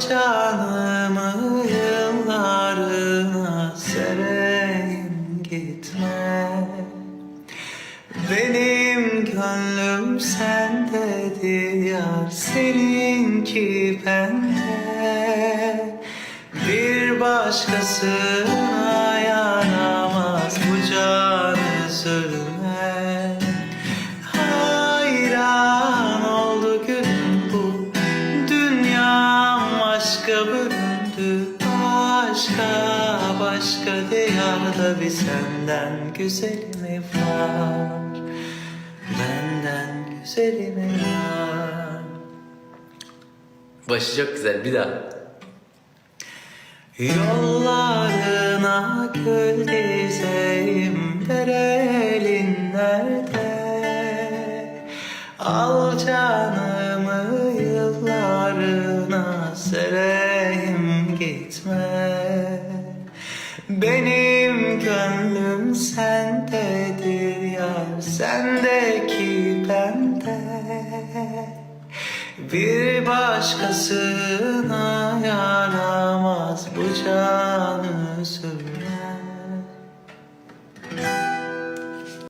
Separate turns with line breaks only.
canımı yıllarına sereyim gitme. Benim gönlüm sende diyar seninki bende. Bir başkasına yanamaz bu can üzülme aşka büründü Başka başka diyarda bir senden güzeli mi var. Benden güzeli mi var.
Başı çok güzel bir daha.
Yollarına gül dizeyim Berelin nerede? Al yıllarına sereyim gitme. Benim gönlüm sendedir yar Sendeki bende. Bir başkasına yaramaz bu can